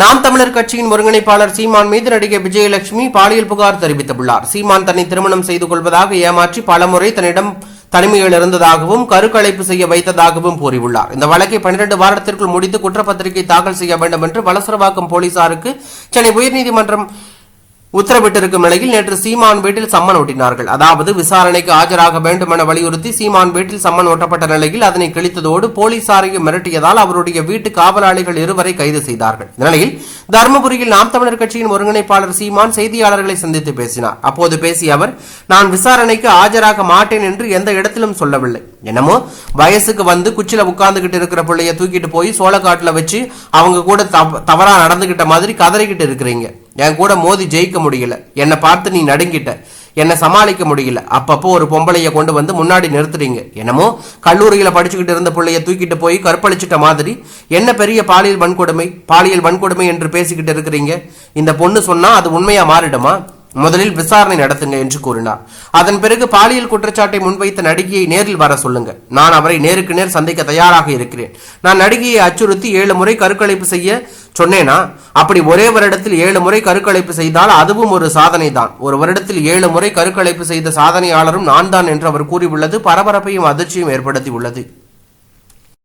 நாம் தமிழர் கட்சியின் ஒருங்கிணைப்பாளர் சீமான் மீது நடிகை விஜயலட்சுமி பாலியல் புகார் தெரிவித்துள்ளார். சீமான் தன்னை திருமணம் செய்து கொள்வதாக ஏமாற்றி பலமுறை தன்னிடம் தனிமையில் இருந்ததாகவும் கருக்கலைப்பு செய்ய வைத்ததாகவும் கூறியுள்ளார். இந்த வழக்கை பன்னிரண்டு வாரத்திற்குள் முடித்து குற்றப்பத்திரிகை தாக்கல் செய்ய வேண்டும் என்று வலசரவாக்கம் போலீசாருக்கு சென்னை உயர்நீதிமன்றம் உத்தரவிட்டிருக்கும் நிலையில் நேற்று சீமான் வீட்டில் சம்மன் ஒட்டினார்கள் அதாவது விசாரணைக்கு ஆஜராக வேண்டும் என வலியுறுத்தி சீமான் வீட்டில் சம்மன் ஒட்டப்பட்ட நிலையில் அதனை கிழித்ததோடு போலீசாரையும் மிரட்டியதால் அவருடைய வீட்டு காவலாளிகள் இருவரை கைது செய்தார்கள். நிலையில் தருமபுரியில் நாம் தமிழர் கட்சியின் ஒருங்கிணைப்பாளர் சீமான் செய்தியாளர்களை சந்தித்து பேசினார். அப்போது பேசிய அவர் நான் விசாரணைக்கு ஆஜராக மாட்டேன் என்று எந்த இடத்திலும் சொல்லவில்லை. என்னமோ வயசுக்கு வந்து குச்சில உட்கார்ந்துகிட்டு இருக்கிற பிள்ளைய தூக்கிட்டு போய் சோளக்காட்டுல வச்சு அவங்க கூட தவ- தவறா நடந்துகிட்ட மாதிரி கதறிக்கிட்டு இருக்கிறீங்க. என் கூட மோதி ஜெயிக்க முடியல. என்னை பார்த்து நீ நடுங்கிட்ட. என்னை சமாளிக்க முடியல. அப்பப்போ ஒரு பொம்பளைய கொண்டு வந்து முன்னாடி நிறுத்துறீங்க என்னமோ கல்லூரியில் படிச்சுக்கிட்டு இருந்த பிள்ளைய தூக்கிட்டு போய் கற்பழிச்சிட்ட மாதிரி. என்ன பெரிய பாலியல் வன்கொடுமை பாலியல் வன்கொடுமை என்று பேசிக்கிட்டு இருக்கிறீங்க? இந்த பொண்ணு சொன்னா அது உண்மையா மாறிடுமா? முதலில் விசாரணை நடத்துங்க என்று கூறினார். அதன் பிறகு பாலியல் குற்றச்சாட்டை முன்வைத்த நடிகையை நேரில் வர சொல்லுங்க. நான் அவரை நேருக்கு நேர் சந்திக்க தயாராக இருக்கிறேன். நான் நடிகையை அச்சுறுத்தி ஏழு முறை கருக்கலைப்பு செய்ய சொன்னேனா? அப்படி ஒரே வருடத்தில் ஏழு முறை கருக்கலைப்பு செய்தால் அதுவும் ஒரு சாதனை தான் ஒரு வருடத்தில் ஏழு முறை கருக்கலைப்பு செய்த சாதனையாளரும் நான் தான் என்று அவர் கூறியுள்ளது. பரபரப்பையும் அதிர்ச்சியும் ஏற்படுத்தியுள்ளது.